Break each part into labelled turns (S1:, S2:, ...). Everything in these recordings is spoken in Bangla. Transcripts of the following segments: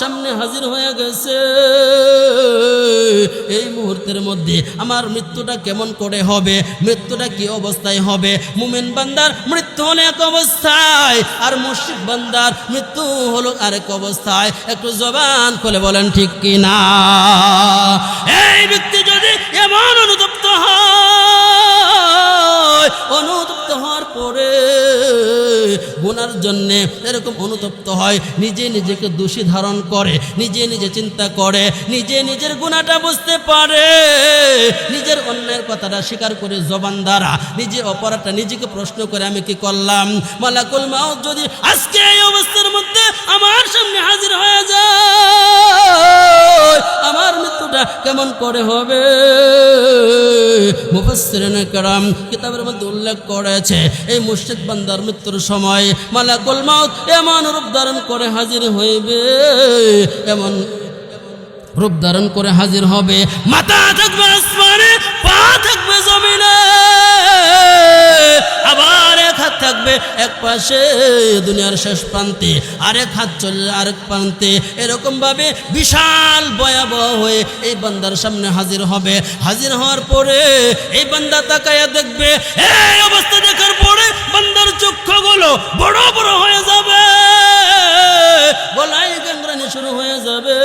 S1: সামনে হাজির হয়ে গেছে। এই মুহূর্তের মধ্যে আমার মৃত্যুটা কেমন করে হবে? মৃত্যুটা কি অবস্থায় হবে? মুমিন বান্দার মৃত্যু হলো এক অবস্থায়, আর মুশরিক বান্দার মৃত্যু হলো আরেক অবস্থায়। একটু জবান খুলে বলেন, ঠিক কি না এই ব্যক্তি যদি এমন অনুতপ্ত জন্যে এরকম অনুতপ্ত হয়, নিজে নিজেকে দোষী ধারণ করে, নিজে নিজে চিন্তা করে, নিজে নিজের গুণাটা বুঝতে পারে, নিজের অন্যের কথাটা স্বীকার করে জবান দ্বারা, নিজে অপরাধটা নিজেকে প্রশ্ন করে আমি কি করলাম? মালাকুল মাউত যদি আজকে এই অবস্থার মধ্যে আমার সামনে হাজির হয়ে যায়, আমার মৃত্যুটা কেমন করে হবে? মুফাসসিরিনে কেরাম কিতাবের মধ্যে উল্লেখ করেছে, এই মুর্শিদ বান্দার মৃত্যুর সময় মালাকুল মাউত এমন রূপ ধারণ করে হাজির হইবে, এমন রূপ ধারণ করে হাজির হবে। মাথা থাকবে আসমানে, পা থাকবে থাকবে এক পাশে দুনিয়ার শেষ প্রান্তে, আরেক হাত চলে আরেক প্রান্তে। এরকম ভাবে বিশাল ভয়াবহ হয়ে এই বান্দার সামনে হাজির হবে। হাজির হওয়ার পরে এই বান্দা তাকায়া দেখবে, এই অবস্থা দেখার পরে বান্দার চক্ষুগুলো বড় বড় হয়ে যাবে, গলায় গাংরানি শুরু হয়ে যাবে।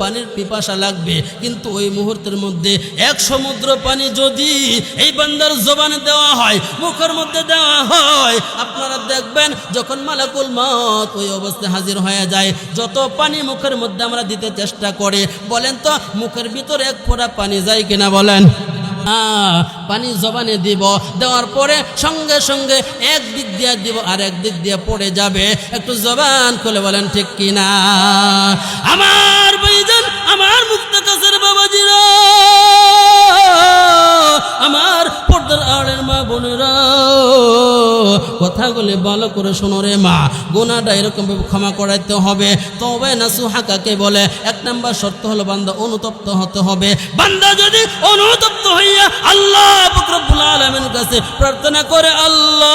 S1: পানির পিপাসা লাগবে। কিন্তু ওই মুহূর্তের মধ্যে এক সমুদ্র পানি যদি এই বান্দার জবানে দেওয়া হয়, মুখের মধ্যে দেওয়া হয়, আপনারা দেখবেন যখন মালাকুল মত ওই অবস্থায় হাজির হয়ে যায়, যত পানি মুখের মধ্যে আমরা দিতে চেষ্টা করে, বলেন তো মুখের ভিতরে এক ফোঁটা পানি যায় কিনা বলেন? আহ, পানি জবানে দিব দেওয়ার পরে সঙ্গে সঙ্গে এক দিক দিয়ে দিব আর এক দিক দিয়ে পড়ে যাবে। একটু জবান খুলে বলেন ঠিক কিনা আমার বৈজন আমার মুক্ত কাছের বাবাজিরা আমার পর্দার আড়ের মা বোনেরা, কথাগুলি ভালো করে শোনো রে মা। গোনাটা এরকম ক্ষমা করাইতে হবে। তবে না সুহাকাকে বলে? এক নাম্বার শর্ত হলো বান্দা অনুতপ্ত হতে হবে। বান্দা যদি অনুতপ্ত হইয়া আল্লাহ আলমের কাছে প্রার্থনা করে, আল্লাহ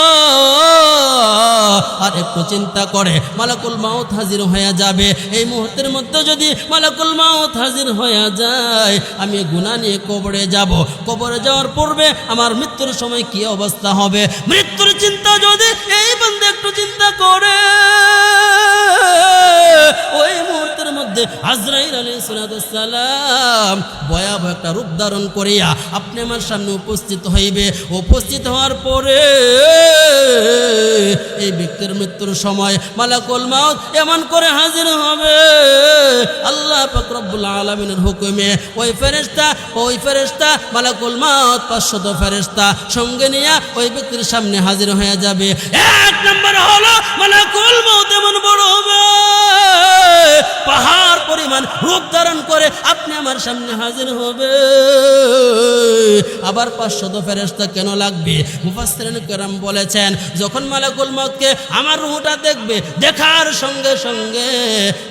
S1: আর একটু চিন্তা করে, মালাকুল মাউত হাজির হয়ে যাবে। এই মুহূর্তের মধ্যে যদি মালাকুল মাউত হাজির হয়ে যায়, আমি গুনাহ নিয়ে কবরে যাব। কবরে যাওয়ার পূর্বে আমার মৃত্যুর সময় কি অবস্থা হবে? মৃত্যুর চিন্তা যদি এই বন্ধে একটু চিন্তা করে ওই মধ্যে আজরাইল আলী সালাম, ভয়াবহ একটা রূপ ধারণ করিয়া আপনি আমার সামনে উপস্থিত হইবে। উপস্থিত হওয়ার পরে এই ব্যক্তির মৃত্যুর সময় মালাকুল মাউত এমন করে হাজির হবে। আল্লাহ ফকরবুল আলমিনের হুকুমে ওই ফেরেস্তা ওই ফেরেস্তা মালাকুল মাউত পাঁচশত ফেরেস্তা সঙ্গে নিয়ে ওই ব্যক্তির সামনে হাজির হয়ে যাবে। এক নম্বর হলো মালাকুল মাউত এমন বড় হবে। পাহাড় পরিমাণ রূপ ধারণ করে আপনি আমার সামনে হাজির হবে। আবার পাঁচশত ফেরেস্তা কেন লাগবে? মুফাসরিন কেরাম বলেছেন, যখন মালাকুল মতকে আমার রুহটা দেখবে, দেখার সঙ্গে সঙ্গে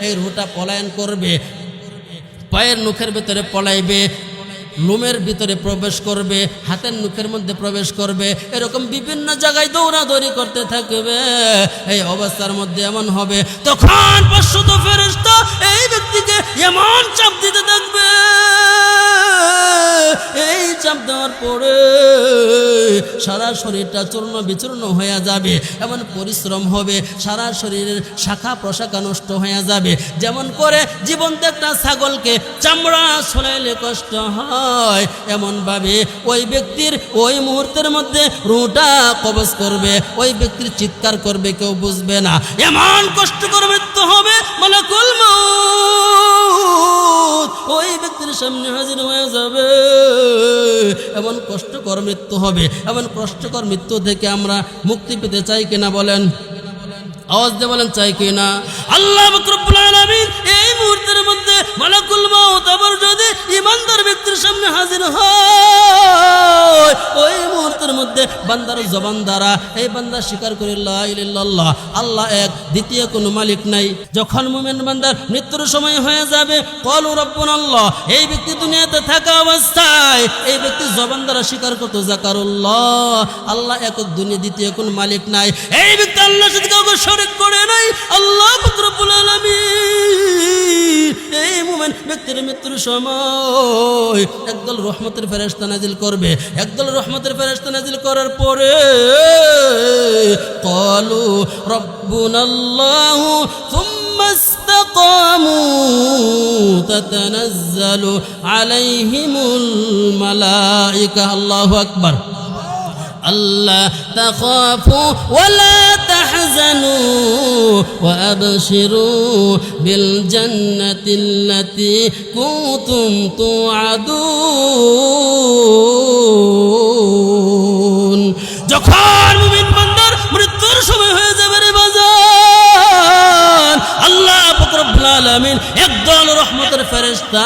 S1: এই রুহটা পলায়ন করবে, পায়ের মুখের ভেতরে পলাইবে লুমের ভিতরে প্রবেশ করবে, হাতের মুখের মধ্যে প্রবেশ করবে, এরকম বিভিন্ন জায়গায় দৌড়াদৌড়ি করতে থাকবে। এই অবস্থার মধ্যে এমন হবে, তখন পশুত ফেরস্তা এই ব্যক্তিকে এমন চাপ দিতে থাকবে। এই চাপ দেওয়ার পরে সারা শরীরটা চূর্ণ বিচূর্ণ হয়ে যাবে। এমন পরিশ্রম হবে, সারা শরীরের শাখা প্রশাখা নষ্ট হয়ে যাবে। যেমন করে জীবন্ত একটা ছাগলকে চামড়া ছড়াইলে কষ্ট হয়, এমনভাবে ওই ব্যক্তির ওই মুহূর্তের মধ্যে রুটা কবজ করবে, ওই ব্যক্তির চিৎকার করবে, কেউ বুঝবে না। এমন কষ্টকর মৃত্যু হবে মানে কুলম ওই ব্যক্তির সামনে হাজির হয়ে যাবে। এমন কষ্টকর মৃত্যু হবে। এমন কষ্টকর মৃত্যু থেকে আমরা মুক্তি পেতে চাই কিনা বলেন? আওয়াজ দিয়ে বলেন, চাই কিনা? আল্লাহ এই মুহূর্তের মধ্যে মালাকুল মাউত আবার যদি ইমানদার ব্যক্তির সামনে হাজির হয়, ওই মুহূর্তের মধ্যে বান্দার জবান দ্বারা এই বান্দা স্বীকার করে ইল্লাল্লাহ, আল্লাহ এক, দ্বিতীয় কোনো মালিক নাই। যখন মুমিন বান্দার মৃত্যুর সময় হয়ে যাবে কলু রব্বুন আল্লাহ এই ব্যক্তি দুনিয়াতে থাকা অবস্থায়, এই ব্যক্তি জবান দ্বারা স্বীকার করতো, জাকারুল্লাহ, আল্লাহ এক, দুনিয়া দ্বিতীয় কোন মালিক নাই। এই ব্যক্তি আল্লাহর সাথে কাউকে শরিক করে নাই। আল্লাহ রব্বুল আলামিন এই মুমেন ব্যক্তির মৃত্যুর সময় একদল রহমতের ফেরেশতা নাজিল করবে একদল রহমতের ফেরেশতা নাজিল করার পরে قالوا ربنا الله ثم استقاموا تتنزل عليهم الملائكة الله أكبر ألا تخافوا ولا تحزنوا وأبشروا بالجنة التي كنتم توعدون যখন মুমিন বান্দার মৃত্যুর সময় আলমিন, একদল রহমতের ফেরেশতা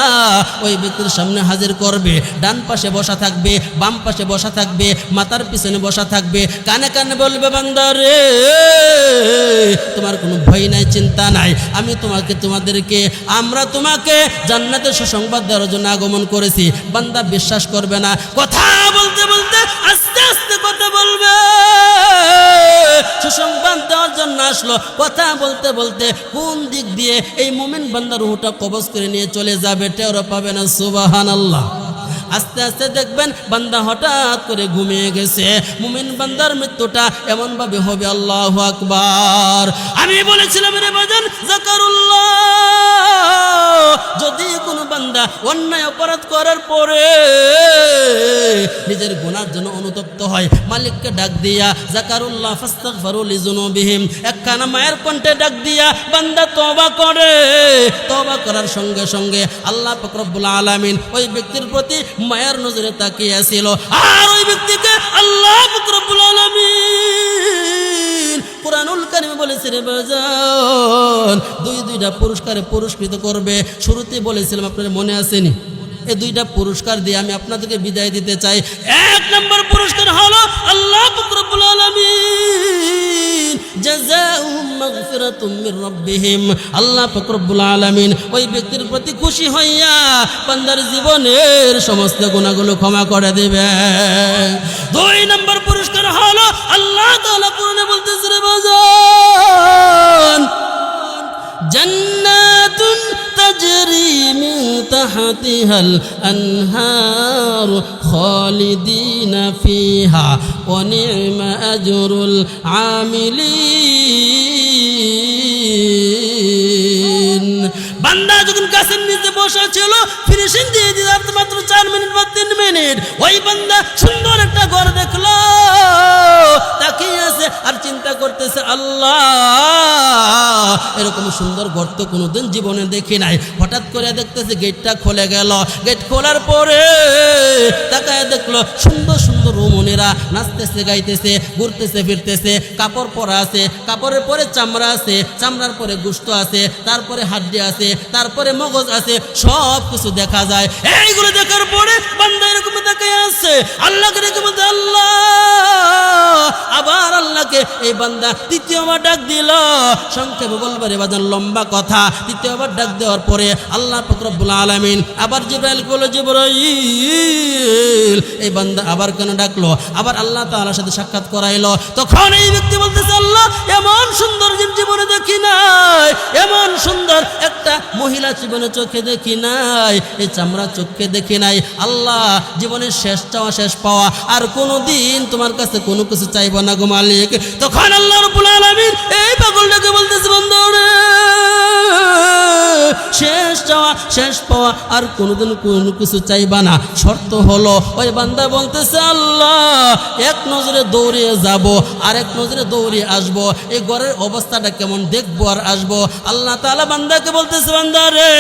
S1: ওই ব্যক্তির সামনে হাজির করবে। ডান পাশে বসা থাকবে, বাম পাশে বসা থাকবে, মাথার পিছনে বসা থাকবে। কানে কানে বলবে, বান্দা রে, তোমার কোনো ভয় নাই, চিন্তা নাই। আমি তোমাকে, তোমাদেরকে, আমরা তোমাকে জান্নাতের সুসংবাদ দেওয়ার জন্য আগমন করেছি। বান্দা বিশ্বাস করবে না। কথা বলতে বলতে আস্তে আস্তে কথা বলবে। সুসংবাদ দেওয়ার জন্য আসলো। কথা বলতে বলতে কোন দিক দিয়ে এই মোমেন বান্দার রুহটা কবজ করে নিয়ে চলে যাবে টেরো পাবে না সুবাহান আল্লাহ আস্তে আস্তে দেখবেন বান্দা হঠাৎ করে ঘুমিয়ে গেছে। মুমিন বান্দার মৃত্যুটা এমন ভাবে হবে, আল্লাহ আকবার। আমি বলেছিলাম, রে বাজান, জাকারুল্লাহ। যদি কোনো বান্দা অন্যায় অপরাধ করার পরে নিজের গুনার জন্য অনুতপ্ত হয়। মালিককে ডাক দিয়া, জাকারুল্লাহ, ফাস্তাগফারু লিজুনুবিহিম একখানা মায়ের কণ্ঠে ডাক দিয়া, বান্দা তওবা করে। তওবা করার সঙ্গে সঙ্গে আল্লাহ পাক রব্বুল আলামিন ওই ব্যক্তির প্রতি মায়ের নজরে তাকিয়ে ছিল। আর ওই ব্যক্তিকে আল্লাহ পাক রব্বুল আলামিন কোরআনুল কারিমে বলেছে রে বাজান দুই দুইটা পুরস্কারে পুরস্কৃত করবে। শুরুতে বলেছিলাম, আপনার মনে আসেনি এই দুইটা পুরস্কার দিয়ে আমি আপনাদেরকে বিদায় দিতে চাই। এক নম্বর পুরস্কার হলো আল্লাহ রব্বুল আলামিন। জাযাহুম আল্লাহ পাক রব্বুল ওই ব্যক্তির প্রতি খুশি হইয়া বান্দার জীবনের সমস্ত গুণাগুলো ক্ষমা করে দেবে। দুই নম্বর পুরস্কার হলো আল্লাহ তাআলা কোরআনে বলতেছে রে বাজান জান্নাত من تحتها الأنهار خالدين فيها ونعم أجر العاملين. بندج যখন গাছের নিচে বসা ছিল ফিনিশিং দিয়ে দিল মাত্র চার মিনিট বা তিন মিনিট। ওই বান্দা সুন্দর একটা ঘর দেখল, তাকিয়ে আছে আর চিন্তা করতেছে, আল্লাহ, এরকম সুন্দর গর্ত কোনোদিন জীবনে দেখি নাই। হঠাৎ করে দেখতেছে গেটটা খুলে গেল। গেট খোলার পরে তাকায় দেখল সুন্দর সুন্দর রুমনেরা নাচতেছে, গাইতেছে, ঘুরতেছে, ফিরতেছে। কাপড় পরা আছে, কাপড়ের পরে চামড়া আছে, চামড়ার পরে গুস্ত আছে, তারপরে হাড্ডি আছে, তারপরে মগজ আছে সব কিছু দেখা যায়। এইগুলো দেখার পরে বান্দা এরকম দেখায় আছে, আল্লাহকে রেখে আল্লাহ! আবার আল্লাহকে এই বান্দা তৃতীয়বার ডাক দিল। সংক্ষেপে বলবারে বাজান, লম্বা কথা। তৃতীয়বার ডাক দেওয়ার পরে আল্লাহ ফকরবুল আলমিন আবার জিব্রাইল বলে জিব্রাইল! এই বান্দা আবার কেন ডাকলো? আবার আল্লাহ তাআলার সাথে সাক্ষাৎ করাইলো। তখন এই ব্যক্তি বলতেছে, আল্লাহ, এমন সুন্দর জীব- জীবনে দেখি নাই। এমন সুন্দর একটা মহিলা জীবনে চোখে দেখি নাই এই চামড়া চোখে দেখি নাই। আল্লাহ, জীবনের শেষ চাওয়া, শেষ পাওয়া, আর কোনো দিন তোমার কাছে কোনো কিছু চাইব না গো মালিক। তখন আল্লাহ রব্বুল আলামিন এই পাগলটাকে বলতেছে বন্ধু শেষ চাওয়া, শেষ পাওয়া আর কোনোদিন কোনো কিছু চাইবা না। শর্ত হলো, ওই বান্দা বলতেছে, আল্লাহ, এক নজরে দৌড়িয়ে যাব আর এক নজরে দৌড়িয়ে আসব। এই ঘরের অবস্থাটা কেমন দেখব আর আসব? আল্লাহ তাআলা বান্দাকে বলতেছে, বান্দা রে,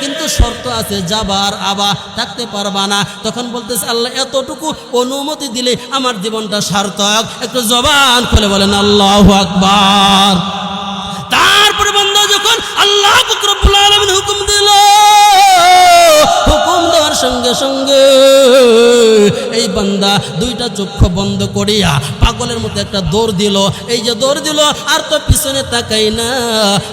S1: কিন্তু শর্ত আছে যাবার আবা, থাকতে পারবা না। তখন বলতেছে, আল্লাহ, এতটুকু অনুমতি দিলে আমার জীবনটা সার্থক। একটু জবান খুলে বলেন, আল্লাহ আকবার। আল্লাহ হুকুম দিল। হুকুম দেওয়ার সঙ্গে সঙ্গে এই বান্দা দুইটা চক্ষু বন্ধ করিয়া পাগলের মতো একটা দৌড় দিল। এই যে দৌড় দিল, আর তো পিছনে তাকাই না।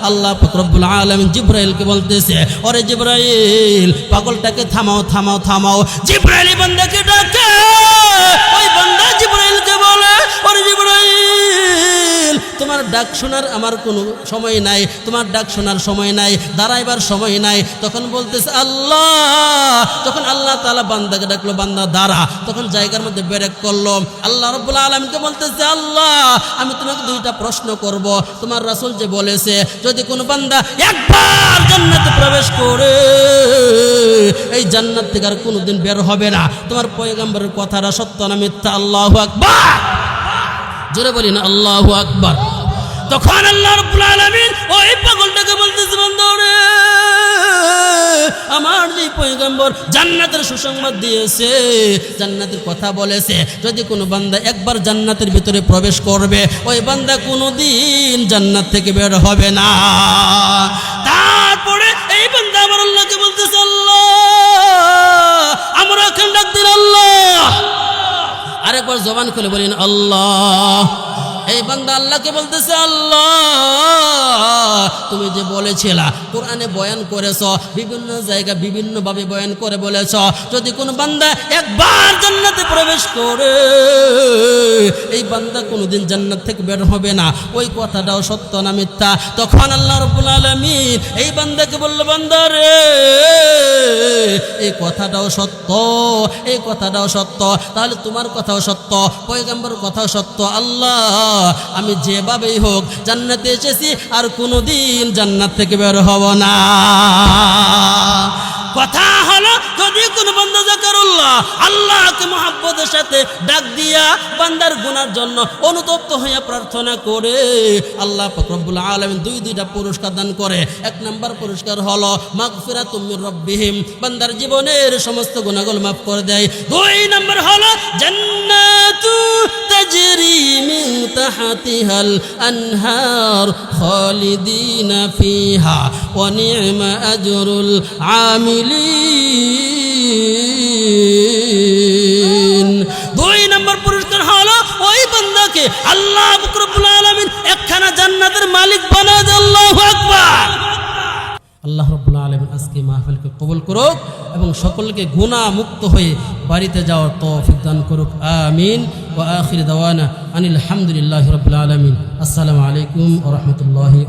S1: আল্লাহ রব্বুল আলামিন জিব্রাইলকে বলতেছে, ওরে জিব্রাইল, পাগলটাকে থামাও থামাও থামাও। জিব্রাইল বান্দাকে ডাকে। ওই বান্দা জিব্রাইলকে বলে তোমার ডাক শোনার আমার কোনো সময় নাই, তোমার ডাক শোনার সময় নাই, দাঁড়াইবার সময় নাই। তখন বলতেছে, আল্লাহ! তখন আল্লাহ তালা বান্দাকে ডাকলো, বান্দা, দাঁড়া। তখন জায়গার মধ্যে বেরেক করল। আল্লাহ রব্বুল আলমকে বলতেছে, আল্লাহ, আমি তোমাকে দুইটা প্রশ্ন করব। তোমার রাসুল যে বলেছে, যদি কোনো বান্দা একবার জান্নাতে প্রবেশ করে, এই জান্নাত থেকে আর কোনোদিন বের হবে না। তোমার পয়গম্বরের কথাটা সত্য না মিথ্যা? আল্লাহ আকবার। জোরে বলি না, আল্লাহ আকবার। তখন আল্লাহ রব্বুল আলামিন ওই পাগলটাকে বলতেছে, বন্ধুরে, আমার যে পয়গম্বর জান্নাতের সুসংবাদ দিয়েছে, জান্নাতের কথা বলেছে, যদি কোনো বান্দা একবার জান্নাতের ভিতরে প্রবেশ করবে, ওই বান্দা কোনোদিন জান্নাত থেকে বের হবে না। তারপরে এই বান্দা আমার আল্লাহকে বলতেছে, আল্লাহ, আমরা এখন ডাক দিন আল্লাহ। আরেকবার জবান খুলে বলেন, আল্লাহ। এই বান্দা, আল্লাহকে বলতেছে, আল্লাহ, তুমি যে বলেছিলা, কোরআনে বয়ান করেছ, বিভিন্ন জায়গা বিভিন্নভাবে বয়ান করে বলেছ, যদি কোনো বান্দা একবার জান্নাতে প্রবেশ করে, এই বান্দা কোনোদিন জান্নাত থেকে বের হবে না। ওই কথাটাও সত্য না মিথ্যা? তখন আল্লাহ রব্বুল আলমিন এই বান্দাকে বলল, বান্দা রে, এই কথাটাও সত্য, এই কথাটাও সত্য, তাহলে তোমার কথাও সত্য পয়গাম্বর কথাও সত্য, আল্লাহ আমি যেভাবেই হোক জান্নাতে এসেছি, আর কোনো দিন জান্নাত থেকে বের হব না। কথা হলো যদি কোনো বান্দা জাকারুল্লাহ আল্লাহকে মহাব্বতের সাথে ডাক দিয়া বান্দার গুনার জন্য অনুতপ্ত হইয়া প্রার্থনা করে। আল্লাহ ফকরবুল আলম দুই দুইটা পুরস্কার দান করে। এক নম্বর পুরস্কার হলো মাগফিরা তুমি রব্বিহিম। বান্দার জীবনের সমস্ত গুণাগুল মাফ করে দেয়। দুই নম্বর হলো জান্নাতু তাজরি মিন তাহতিহাল আনহার খালিদিনা ফিহা। ওয়া নি'মা দুই নম্বর পুরস্কার ওই আল্লাহ একখানা জান্নাতের মালিক আল্লাহু আজকে মাহফিলকে কবুল করুক এবং সকলকে গুণা মুক্ত হয়ে বাড়িতে যাওয়ার তৌফিক দান করুক। আমিন। ও আখির দাওয়ানা আনিল হামদুলিল্লাহ রবিল আলমিন। আসসালামু আলাইকুম ও রহমতুল্লাহি